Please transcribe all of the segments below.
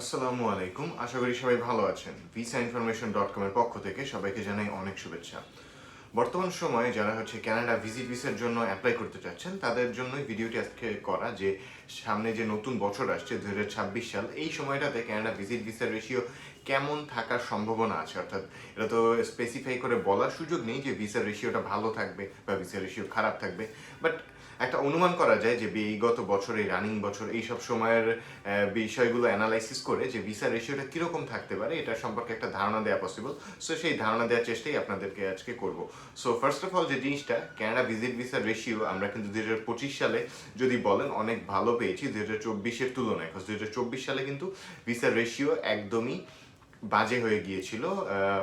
আসসালামু আলাইকুম। আশা করি সবাই ভালো আছেন। ভিসা ইনফরমেশন ডট কমের পক্ষ থেকে সবাইকে জানাই অনেক শুভেচ্ছা। বর্তমান সময়ে যারা হচ্ছে ক্যানাডা ভিজিট ভিসার জন্য অ্যাপ্লাই করতে চাচ্ছেন, তাদের জন্যই ভিডিওটি আজকে করা যে সামনে যে নতুন বছর আসছে দু হাজার ছাব্বিশ সাল, এই সময়টাতে ক্যানাডা ভিজিট ভিসার রেশিও কেমন থাকার সম্ভাবনা আছে? অর্থাৎ এটা তো স্পেসিফাই করে বলার সুযোগ নেই যে ভিসার রেশিওটা ভালো থাকবে বা ভিসার রেশিও খারাপ থাকবে। বাট একটা অনুমান করা যায় যে বিগত বছর এই রানিং বছর এই সব সময়ের বিষয়গুলো অ্যানালাইসিস করে যে ভিসা রেশিওটা কীরকম থাকতে পারে, এটা সম্পর্কে একটা ধারণা দেওয়া পসিবল সো সেই ধারণা দেওয়ার চেষ্টাই আপনাদেরকে আজকে করব। সো ফার্স্ট অফ অল যে জিনিসটা ক্যানাডা ভিজিট ভিসা রেশিও আমরা কিন্তু দুই হাজার পঁচিশ সালে যদি বলেন, অনেক ভালো পেয়েছি দুই হাজার চব্বিশের তুলনায়। দুই হাজার চব্বিশ সালে কিন্তু ভিসা রেশিও একদমই বাজে হয়ে গিয়েছিল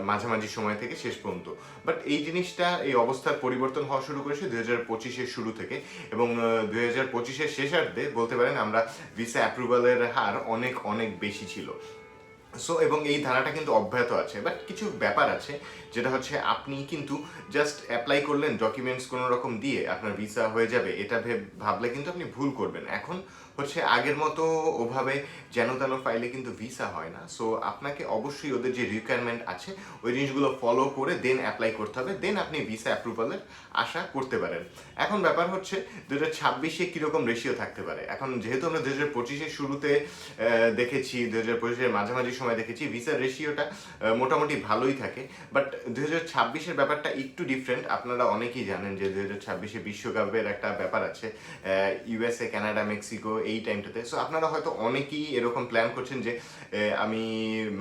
মাঝামাঝি সময় থেকে শেষ পর্যন্ত। বাট এই জিনিসটা, এই অবস্থার পরিবর্তন হওয়া শুরু করেছে দুই হাজার পঁচিশের শুরু থেকে এবং দুই হাজার পঁচিশের শেষার্ধে বলতে পারেন আমরা ভিসা অ্যাপ্রুভালের হার অনেক অনেক বেশি ছিল। সো এবং এই ধারাটা কিন্তু অব্যাহত আছে। বাট কিছু ব্যাপার আছে, যেটা হচ্ছে আপনি কিন্তু জাস্ট অ্যাপ্লাই করলেন ডকুমেন্টস কোনো রকম দিয়ে, আপনার ভিসা হয়ে যাবে, এটা ভেব- ভাবলে কিন্তু আপনি ভুল করবেন। এখন হচ্ছে আগের মতো ওভাবে যেন তেন ফাইলে কিন্তু ভিসা হয় না। সো আপনাকে অবশ্যই ওদের যে রিকোয়ারমেন্ট আছে, ওই জিনিসগুলো ফলো করে দেন অ্যাপ্লাই করতে হবে। দেন আপনি ভিসা অ্যাপ্রুভালের আশা করতে পারেন। এখন ব্যাপার হচ্ছে দু হাজার ছাব্বিশে কীরকম রেশিও থাকতে পারে? এখন যেহেতু আমরা দু হাজার পঁচিশের শুরুতে দেখেছি দু হাজার পঁচিশের মাঝামাঝি সময় দেখেছি ভিসার রেশিওটা মোটামুটি ভালোই থাকে। বাট দু হাজার ছাব্বিশের ব্যাপারটা একটু ডিফারেন্ট আপনারা অনেকেই জানেন যে দু হাজার ছাব্বিশে বিশ্বকাপের একটা ব্যাপার আছে ইউএসএ কানাডা মেক্সিকো এই টাইমটাতে সো আপনারা হয়তো অনেকেই এরকম প্ল্যান করছেন যে আমি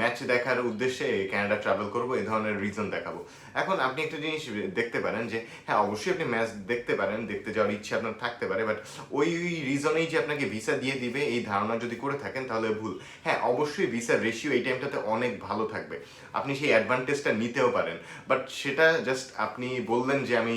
ম্যাচ দেখার উদ্দেশ্যে কানাডা ট্রাভেল করব এই ধরনের রিজন দেখাবো। এখন আপনি একটা জিনিস দেখতে পারেন যে হ্যাঁ অবশ্যই আপনি ম্যাচ দেখতে পারেন, দেখতে যাওয়ার ইচ্ছে আপনার থাকতে পারে বাট ওই রিজনেই যে আপনাকে ভিসা দিয়ে দিবে, এই ধারণা যদি করে থাকেন, তাহলে ভুল। হ্যাঁ অবশ্যই ভিসার রেশিও এই টাইমটাতে অনেক ভালো থাকবে। আপনি সেই অ্যাডভান্টেজটা নিতেও পারেন। বাট সেটা জাস্ট আপনি বললেন যে আমি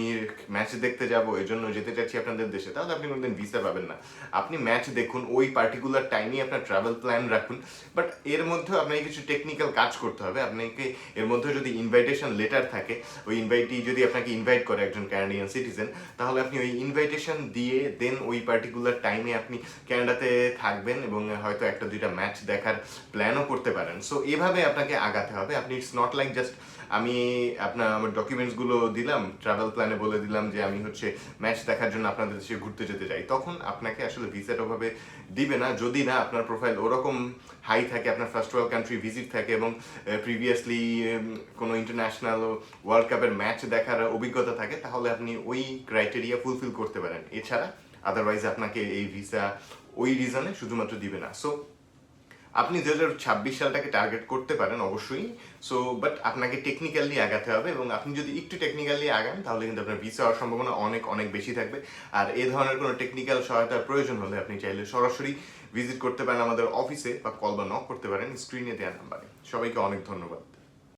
ম্যাচ দেখতে যাব এই জন্য যেতে চাচ্ছি আপনাদের দেশে, তাহলে আপনি কোনোদিন ভিসা পাবেন না। আপনি ম্যাচ দেখুন, ওই পার্টিকুলার টাইমে আপনার ট্রাভেল প্ল্যান রাখুন। বাট এর মধ্যেও আপনাকে কিছু টেকনিক্যাল কাজ করতে হবে। আপনাকে এর মধ্যে যদি ইনভাইটেশন লেটার থাকে, ওই ইনভাইটি যদি আপনাকে ইনভাইট করে একজন ক্যানাডিয়ান সিটিজেন তাহলে আপনি ওই ইনভাইটেশন দিয়ে দেন ওই পার্টিকুলার টাইমে আপনি ক্যানাডাতে থাকবেন এবং হয়তো একটা দুইটা ম্যাচ দেখার প্ল্যানও করতে পারেন সো এভাবে আপনাকে আগাতে হবে। আপনি ইটস নট লাইক জাস্ট আমি আপনার, আমার ডকুমেন্টসগুলো দিলাম ট্রাভেল প্ল্যানে বলে দিলাম যে আমি হচ্ছে ম্যাচ দেখার জন্য আপনাদের দেশে ঘুরতে যেতে চাই। তখন আপনাকে আসলে ভিসাটা ওভাবে দিবে না। যদি না, আপনার প্রোফাইল ওরকম হাই থাকে, আপনার ফার্স্ট ওয়ার্ল্ড কান্ট্রি ভিজিট থাকে এবং প্রিভিয়াসলি কোনো ইন্টারন্যাশনাল ওয়ার্ল্ড কাপের ম্যাচ দেখার অভিজ্ঞতা থাকে, তাহলে আপনি ওই ক্রাইটেরিয়া ফুলফিল করতে পারেন। এছাড়া আদারওয়াইজ আপনাকে এই ভিসা ওই রিজনে শুধুমাত্র দিবে না। সো আপনি দু হাজার ছাব্বিশ সালটাকে টার্গেট করতে পারেন অবশ্যই। সো বাট আপনাকে টেকনিক্যালি আগাতে হবে এবং আপনি যদি একটু টেকনিক্যালি আগান, তাহলে কিন্তু আপনার ভিসা হওয়ার সম্ভাবনা অনেক অনেক বেশি থাকবে। আর এ ধরনের কোনো টেকনিক্যাল সহায়তার প্রয়োজন হলে আপনি চাইলে সরাসরি ভিজিট করতে পারেন আমাদের অফিসে বা কল বা নক করতে পারেন স্ক্রিনে দেওয়া নাম্বারে সবাইকে অনেক ধন্যবাদ।